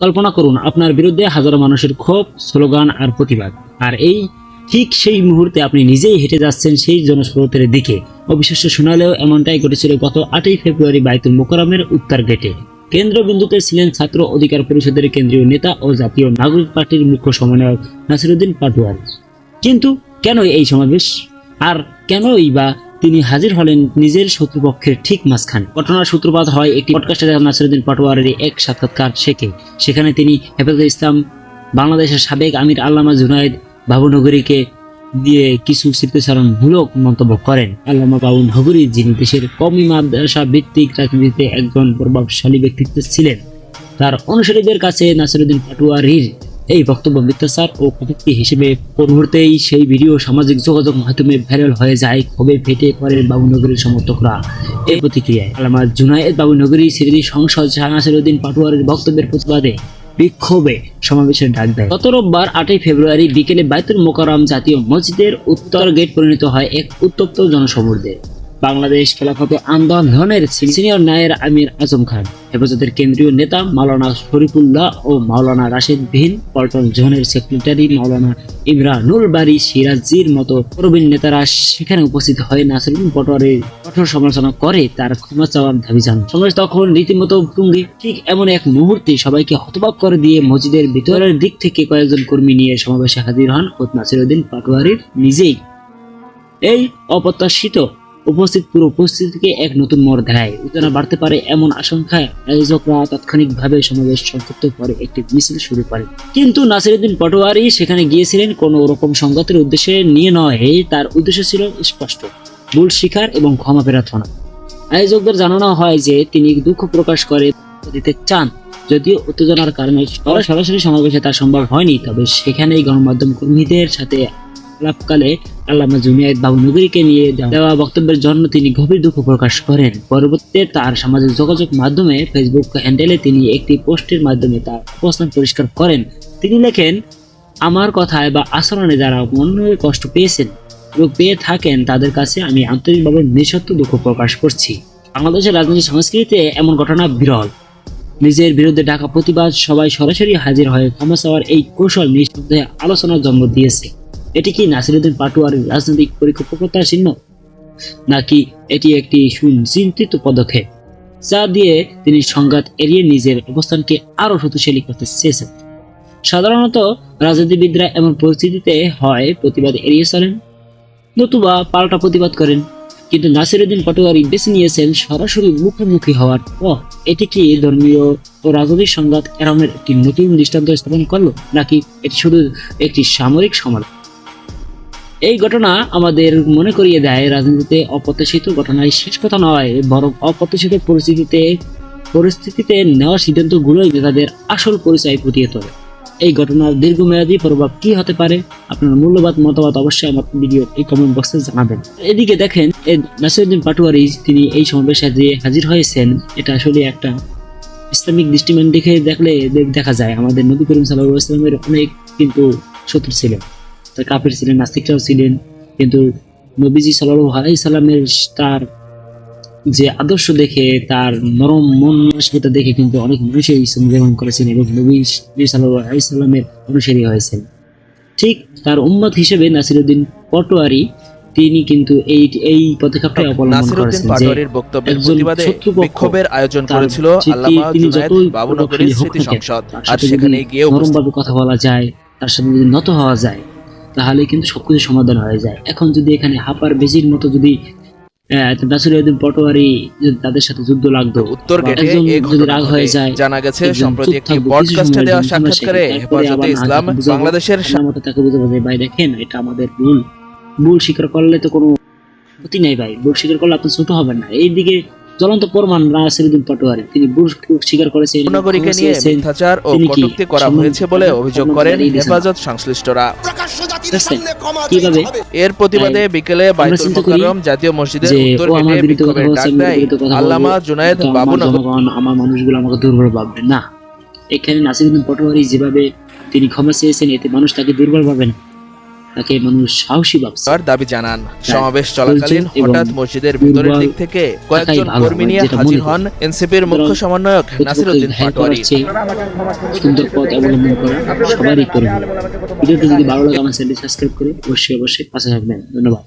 কল্পনা করুন, আপনার বিরুদ্ধে হাজারো মানুষের ক্ষোভ, স্লোগান আর প্রতিবাদ। আর এই, ঠিক সেই মুহূর্তে আপনি নিজেই হেঁটে যাচ্ছেন সেই জনস্রোতের দিকে। অবিশ্বাস্য শোনালেও এমনটাই ঘটেছিল গত আটই ফেব্রুয়ারি বাইতুল মোকারমের উত্তর গেটে। কেন্দ্রবিন্দুতে ছিলেন ছাত্র অধিকার পরিষদের কেন্দ্রীয় নেতা ও জাতীয় নাগরিক পার্টির মুখ্য সমন্বয়ক নাসিরুদ্দিন পাটোয়ারি। কিন্তু কেন এই সমাবেশ? আর কেনই বা তিনি হাজির হলেন নিজের শত্রুপক্ষের ঠিক মাঝখানে? ঘটনার সূত্রপাত হয় একটি পডকাস্টে নাসিরুদ্দিন পাটোয়ারের এক সাক্ষাৎকার শেখে। সেখানে তিনি হেফাজত ইসলাম, বাংলাদেশের সাবেক আমির আল্লামা জুনায়েদ বাবুনগরীকে দিয়ে কিছু স্মৃতিচারণমূলক মন্তব্য করেন। আল্লামা বাবু নগরী যিনি দেশের কমি মাদ্রাসা ভিত্তিক রাজনীতিতে একজন প্রভাবশালী ব্যক্তিত্ব ছিলেন, তার অনুসারীদের কাছে নাসিরুদ্দিন পাটোয়ারির এই বক্তব্য মিথ্যাচার ও কটূক্তি হিসেবে মুহূর্তেই সেই ভিডিও সামাজিক যোগাযোগ মাধ্যমে ভাইরাল হয়ে যায়, ক্ষোভে ফেটে পড়েন বাবুনগরীর সমর্থকরা। এই প্রতিক্রিয়ায় আলামা জুনায়েদ বাবুনগরী স্মৃতি সংসদ শাহ নাসিরুদ্দিন পাটোয়ারির বক্তব্যের প্রতিবাদে বিক্ষোভে সমাবেশের ডাক দেয়। গত রোববার আটই ফেব্রুয়ারি বিকেলে বাইতুল মোকাররম জাতীয় মসজিদের উত্তর গেট পরিণত হয় এক উত্তপ্ত জনসমুদ্রে। বাংলাদেশ খেলাফত আন্দোলনের সিনিয়র নায়ের আমির আজম খান হেফাজতের কেন্দ্রীয় নেতা মাওলানা শরীফুল্লাহ ও মাওলানা রাশেদ বিন পল্টন জোনের সেক্রেটারি মাওলানা ইমরানুল বাড়ি সিরাজির মতো প্রবীণ নেতারা সেখানে উপস্থিত হয়ে নাসিরুদ্দিন পটোয়ারের কঠোর সমালোচনা করে তার ক্ষমা চাওয়ার দাবি জানান। সমাজ তখন রীতিমতো ভঙ্গি ঠিক এমন এক মুহূর্তে সবাইকে হতবাক করে দিয়ে মসজিদের ভিতরের দিক থেকে কয়েকজন কর্মী নিয়ে সমাবেশে হাজির হন ও নাসিরুদ্দিন পাটোয়ারির নিজেই। এই অপ্রত্যাশিত উপস্থিত পুরো পরিস্থিতিকে এক নতুন মোড় দেয়। উত্তেজনা বাড়তে পারে এমন আশঙ্কায় আয়োজকরা তাৎক্ষণিকভাবে সমাবেশ সংক্ষিপ্ত করে একটি মিছিল শুরু করে। কিন্তু নাসিরুদ্দিন পটোয়ারি সেখানে গিয়েছিলেন কোনো রকম সংগতের উদ্দেশ্যে নিয়ে নয়, তার উদ্দেশ্য ছিল স্পষ্ট, ভুল শিকার এবং ক্ষমা প্রার্থনা। আয়োজকদের জানানো হয় যে তিনি দুঃখ প্রকাশ করে দিতে চান, যদিও উত্তেজনার কারণে সরাসরি সমাবেশে তা সম্ভব হয়নি, তবে সেখানেই গণমাধ্যম কর্মীদের সাথে আলাপকালে আল্লামা জুনিয়াদ বাবু নগরীকে নিয়ে দেওয়া বক্তব্যের জন্য তিনি গভীর দুঃখ প্রকাশ করেন। পরবর্তীতে তার সামাজিক যোগাযোগ মাধ্যমে ফেসবুক হ্যান্ডেলে তিনি একটি পোস্টের মাধ্যমে তার অবস্থান পরিষ্কার করেন। তিনি লেখেন, আমার কথায় বা আচরণে যারা মনে কষ্ট পেয়েছেন, এবং পেয়ে থাকেন, তাদের কাছে আমি আন্তরিকভাবে নিঃসত্ব দুঃখ প্রকাশ করছি। বাংলাদেশের রাজনৈতিক সংস্কৃতিতে এমন ঘটনা বিরল। নিজের বিরুদ্ধে ডাকা প্রতিবাদ সবাই সরাসরি হাজির হয়ে ক্ষমা চাওয়ার এই কৌশল নিঃসন্দেহে আলোচনার জন্ম দিয়েছে। এটি কি নাসিরুদ্দিন পাটুয়ার রাজনৈতিক পরিকল্পনার চিহ্ন? নাকি এটি একটি সুচিন্তিত পদক্ষেপ, যা দিয়ে তিনি সংঘাত এড়িয়ে নিজের অবস্থানকে আরও শক্তিশালী করতে চেয়েছেন? সাধারণত রাজনীতিবিদরা এমন পরিস্থিতিতে হয় প্রতিবাদ এড়িয়ে চলেন, নতুবা পাল্টা প্রতিবাদ করেন। কিন্তু নাসিরুদ্দিন পাটোয়ারি বেছে নিয়েছেন সরাসরি মুখোমুখি হওয়ার পর। এটি কি ধর্মীয় ও রাজনৈতিক সংঘাত এরমের একটি নতুন দৃষ্টান্ত স্থাপন করল, নাকি এটি শুধু একটি সামরিক সমাধান এই ঘটনা আমাদের মনে করিয়ে দেয় রাজনীতিতে অপ্রত্যাশিত ঘটনায় শেষ কথা নয়, বরং অপ্রত্যাশিত পরিস্থিতিতে পরিস্থিতিতে নেওয়া সিদ্ধান্তগুলোই নেতাদের আসল পরিচয় ফুটিয়ে তোলে। এই ঘটনার দীর্ঘমেয়াদী প্রভাব কি হতে পারে? আপনার মূল্যবাদ মতামত অবশ্যই আমার ভিডিও এই কমেন্ট বক্সে জানাবেন। এদিকে দেখেন নাসিরুদ্দিন পাটোয়ারি তিনি এই সমাবেশে যে হাজির হয়েছেন, এটা আসলে একটা ইসলামিক দৃষ্টিমান দেখে দেখলে দেখা যায়। আমাদের নবী করিম সাল্লাহ ইসলামের অনেক কিন্তু শত্রু ছিলেন। কাফের ছিলেন নাস্তিকরাও ছিলেন। কিন্তু নবীজি সাল্লাহ আলাই সাল্লামের তার যে আদর্শ দেখে তার নরম মন মানসিকতা দেখে কিন্তু অনেক মানুষই ইসলাম গ্রহণ করেছেন এবং নবী সাল্লাহ আলাই সাল্লামের অনুসারী হয়েছেন। ঠিক তার উম্মত হিসেবে নাসিরুদ্দিন পটোয়ারি তিনি কিন্তু এই এই পদক্ষেপটাই অবলম্বন করেছেন যে বক্তব্যের একজন প্রতিবাদে বিক্ষোভের আয়োজন করেছিল আল্লামা জুনায়েদ বাবুনগরীর স্মৃতি সংসদ। আর সেখানে গিয়ে নরমভাবে কথা বলা যায় তার সাথে যদি নত হওয়া যায় তাহলে কিন্তু সবকিছু সমাধান হয়ে যায়। এখন যদি এখানে হাপার বেজির মতো যদি পটোয়ারি তাদের সাথে যুদ্ধ লাগতো উত্তর গেটে যদি রাগ হয়ে যায় জানা গেছে সম্প্রতি একটি পডকাস্টে দেওয়া সাক্ষাৎকারে হেফাজতে ইসলাম বাংলাদেশের তাকে ভাই দেখেন এটা আমাদের ভুল। ভুল স্বীকার করলে তো কোনো ক্ষতি নেই ভাই। ভুল স্বীকার করলে আপনি ছোট হবেন না। এইদিকে জ্বলন্ত প্রমাণ নাসিরুদ্দিন পাটোয়ারি। তিনি ভুল স্বীকার করেছেন নগরীকে নিয়ে মিথ্যাচার ও কটূক্তি করা হয়েছে বলে অভিযোগ করেন হেফাজত সংশ্লিষ্টরা। কীভাবে? এর প্রতিবাদে বিকেলে বাইতুল মোকাররম জাতীয় মসজিদের উত্তর আমার গেটে বিক্ষোভের ডাক দেয়। আল্লামা জুনায়েদ বাবুনগর আমার মানুষগুলো আমাকে দুর্বল ভাববে না। এখানে নাসিরুদ্দিন পটোয়ারি যেভাবে তিনি ক্ষমা চেয়েছেন এতে মানুষ তাকে দুর্বল ভাবে না। তাকে মানুষ সাহসী ভাবছে। দাবি জানান সমাবেশ চলাকালীন হঠাৎ মসজিদের ভিতরের দিক থেকে কয়েকজন কর্মী নিয়ে হাজির হন এনসিপির মুখ্য সমন্বয়ক নাসিরউদ্দিন পাটোয়ারি। সুন্দর পথ অবলম্বন করা সবারই করে ভিডিওটি যদি ভালো লাগে আমার চ্যানেলটি সাবস্ক্রাইব করে অবশ্যই অবশ্যই পাশে থাকবেন। ধন্যবাদ।